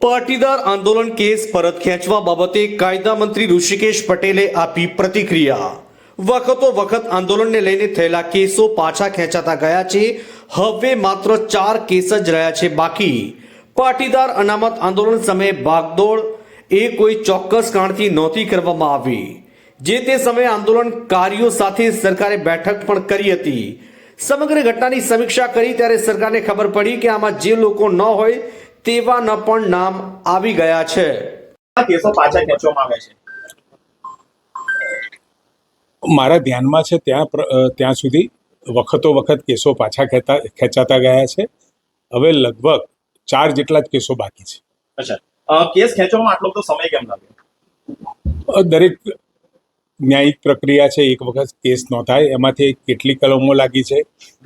પાટીદાર આંદોલન કેસ પરત ખેંચવા બાબતે કાયદા મંત્રી ઋષિકેશ પટેલે આપી પ્રતિક્રિયા. વખતો વખત આંદોલનને લઈને થયેલા કેસો પાછા ખેંચાતા ગયા છે. હવે માત્ર ચાર કેસ જ રહ્યા છે બાકી. પાટીદાર અનામત આંદોલન સમયે ભાગદોડ એ કોઈ ચોક્કસ કારણથી નહોતી કરવામાં આવી. જે તે સમયે આંદોલનકારીઓ સાથે સરકારે બેઠક પણ કરી હતી. સમગ્ર ઘટનાની સમીક્ષા કરી ત્યારે સરકારને ખબર પડી કે આમાં જે લોકો ન હોય તેવા ન પણ નામ આવી ગયા છે. કેસો પાછા ખેંચવામાં આવે છે. મારા ધ્યાનમાં છે ત્યાં ત્યાં સુધી વખતો વખત કેસો પાછા ખેતા ખેંચાતા ગયા છે. હવે લગભગ ચાર જેટલા જ કેસો બાકી છે. અચ્છા. કેસ ખેંચવામાં આટલો બધો સમય કેમ લાગ્યો? દરેક ન્યાયિક પ્રક્રિયા છે એક વખત કેસ નોંધાય. એમાંથી કેટલી કલમો લાગી છે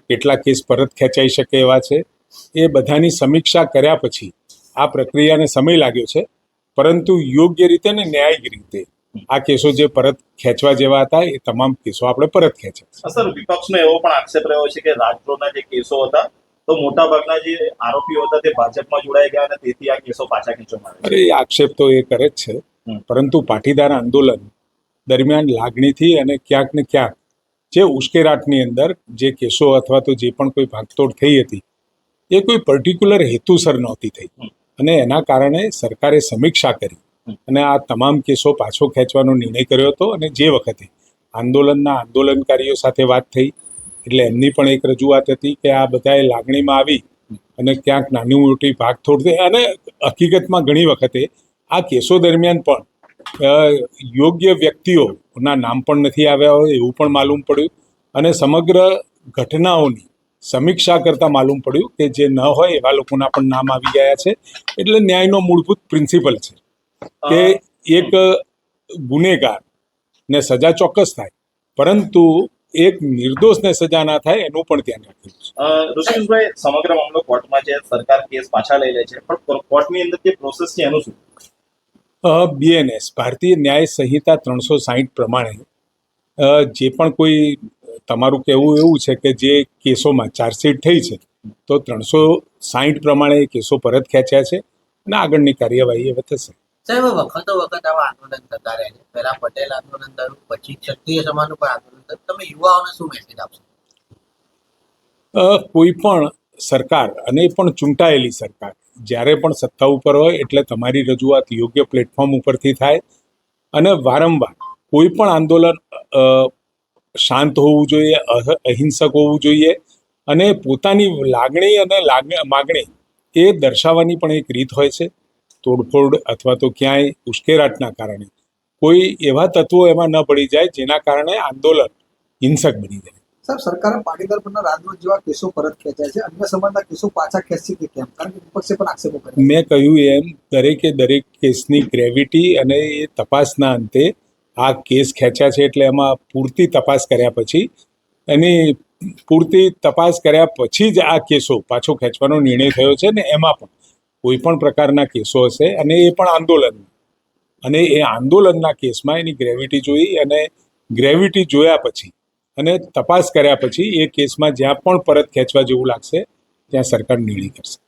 કેટલા કેસ પરત ખેંચાઈ શકે એવા છે. એ બધાની સમીક્ષા કર્યા પછી આ પ્રક્રિયાને સમય લાગ્યો છે. પરંતુ યોગ્ય રીતે ને ન્યાયિક રીતે આ કેસો જે પરત ખેંચવા જેવા હતા એ તમામ કેસો આપણે પરત ખેંચ્યા. સર વિપક્ષનો એવો પણ આક્ષેપ રહ્યો છે કે રાજદ્રોહના જે કેસો હતા તો મોટાભાગના જે આરોપીઓ હતા તે ભાજપમાં જોડાઈ ગયા અને તેથી આ કેસો પાછા ખેંચવામાં અરે એ આક્ષેપ તો એ કરે જ છે. પરંતુ પાટીદાર આંદોલન દરમિયાન લાગણીથી અને ક્યાંક ને ક્યાંક જે ઉશ્કેરાટની અંદર જે કેસો અથવા તો જે પણ કોઈ ભાગતોડ થઈ હતી એ કોઈ પર્ટિક્યુલર હેતુસર નહોતી થઈ. અને એના કારણે સરકારે સમીક્ષા કરી. અને આ તમામ કેસો પાછો ખેંચવાનો નિર્ણય કર્યો હતો અને જે વખતે આંદોલનના આંદોલનકારીઓ સાથે વાત થઈ એટલે એમની પણ એક રજૂઆત હતી કે આ બધાએ લાગણીમાં આવી અને ક્યાંક નાની મોટી ભાગતોડ થઈ અને હકીકતમાં ઘણી વખતે આ કેસો દરમિયાન પણ યોગ્ય વ્યક્તિઓના નામ પણ નથી આવ્યા હોય એવું પણ માલુમ પડ્યું. અને સમગ્ર ઘટનાઓની સમીક્ષા કરતાં માલુમ પડ્યું કે જે ન હોય એવા લોકોના પણ નામ આવી ગયા છે. એટલે ન્યાયનો મૂળભૂત પ્રિન્સિપલ છે કે એક ગુનેગાર ને સજા ચોક્કસ થાય પરંતુ એક નિર્દોષને સજા ના થાય એનું પણ ધ્યાન રાખ્યું છે. અ, સમગ્ર મામલો કોર્ટમાં છે સરકાર કેસ પાછા લઈ લે છે પણ કોર્ટની અંદર જે પ્રોસેસ છે એનું શું? બીએનએસ ભારતીય ન્યાય સંહિતા ત્રણસો સાહીઠ પ્રમાણે જે પણ કોઈ તમારું કહેવું એવું છે કે જે કેસોમાં ચાર્જશીટ થઈ છે તો ત્રણસો સાહીઠ પ્રમાણે એ કેસો પરત ખેંચ્યા છે અને આગળની કાર્યવાહી હવે થશે. સાહેબ વખતો વખત આવા આંદોલન થતા રહે છે. પહેલા પટેલ આંદોલન થયું પછી ક્ષત્રિય સમાજનું પણ આંદોલન થયું. તમે યુવાઓને શું મેસેજ આપશો? કોઈ પણ સરકાર અને એ પણ ચૂંટાયેલી સરકાર જ્યારે પણ સત્તા ઉપર હોય એટલે તમારી રજૂઆત યોગ્ય પ્લેટફોર્મ ઉપરથી થાય. અને વારંવાર કોઈ પણ આંદોલન શાંત હોવું જોઈએ અહ- અહિંસક હોવું જોઈએ અને પોતાની લાગણી અને માગણી એ દર્શાવવાની પણ એક રીત હોય છે. તોડફોડ અથવા તો ક્યાંય ઉશ્કેરાટના કારણે. કોઈ એવા તત્વો એમાં ન પડી જાય જેના કારણે આંદોલન હિંસક બની જાય. સર સરકારે પાટીદાર પરના રાજદ્રોહ જેવા કેસો પરત ખેંચ્યા છે. અન્ય સમાજના કેસો પાછા ખેંચશે કે કેમ? કારણ કે વિપક્ષે પણ આક્ષેપો કર્યા મેં કહ્યું એમ દરેકે દરેક કેસની ગ્રેવિટી અને એ તપાસના અંતે આ કેસ ખેંચ્યા છે એટલે એમાં પૂરતી તપાસ કર્યા પછી એની પૂરતી તપાસ કર્યા પછી જ આ કેસો પાછો ખેંચવાનો નિર્ણય થયો છે ને એમાં પણ કોઈ પણ પ્રકારના કેસો હશે અને એ પણ આંદોલન. અને એ આંદોલનના કેસમાં એની ગ્રેવિટી જોઈ અને ગ્રેવિટી જોયા પછી અને તપાસ કર્યા પછી એ કેસમાં જ્યાં પણ પરત ખેંચવા જેવું લાગશે ત્યાં સરકાર નિર્ણય કરશે.